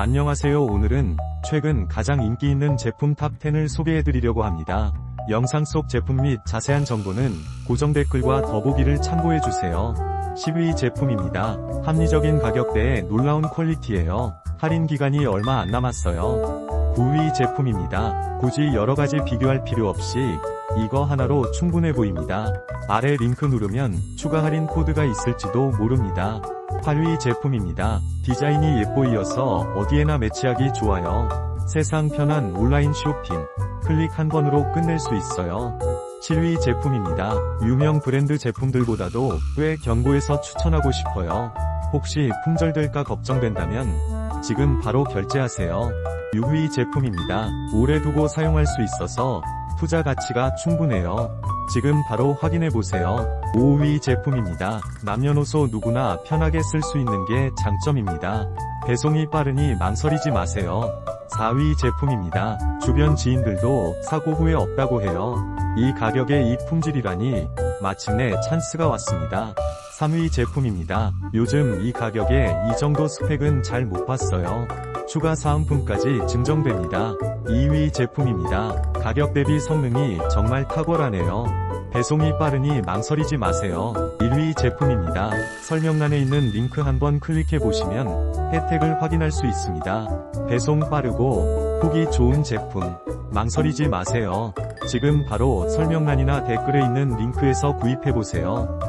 안녕하세요. 오늘은 최근 가장 인기 있는 제품 탑10을 소개해드리려고 합니다. 영상 속 제품 및 자세한 정보는 고정 댓글과 더보기를 참고해주세요. 10위 제품입니다. 합리적인 가격대에 놀라운 퀄리티예요. 할인 기간이 얼마 안 남았어요. 9위 제품입니다. 굳이 여러가지 비교할 필요 없이 이거 하나로 충분해 보입니다. 아래 링크 누르면 추가 할인 코드가 있을지도 모릅니다. 8위 제품입니다. 디자인이 예뻐이어서 어디에나 매치하기 좋아요. 세상 편한 온라인 쇼핑. 클릭 한 번으로 끝낼 수 있어요. 7위 제품입니다. 유명 브랜드 제품들보다도 꽤 견고해서 추천하고 싶어요. 혹시 품절될까 걱정된다면 지금 바로 결제하세요. 6위 제품입니다. 오래 두고 사용할 수 있어서 투자 가치가 충분해요. 지금 바로 확인해보세요. 5위 제품입니다. 남녀노소 누구나 편하게 쓸 수 있는 게 장점입니다. 배송이 빠르니 망설이지 마세요. 4위 제품입니다. 주변 지인들도 사고 후에 없다고 해요. 이 가격에 이 품질이라니 마침내 찬스가 왔습니다. 3위 제품입니다. 요즘 이 가격에 이 정도 스펙은 잘 못 봤어요. 추가 사은품까지 증정됩니다. 2위 제품입니다. 가격 대비 성능이 정말 탁월하네요. 배송이 빠르니 망설이지 마세요. 1위 제품입니다. 설명란에 있는 링크 한번 클릭해 보시면 혜택을 확인할 수 있습니다. 배송 빠르고 후기 좋은 제품 망설이지 마세요. 지금 바로 설명란이나 댓글에 있는 링크에서 구입해 보세요.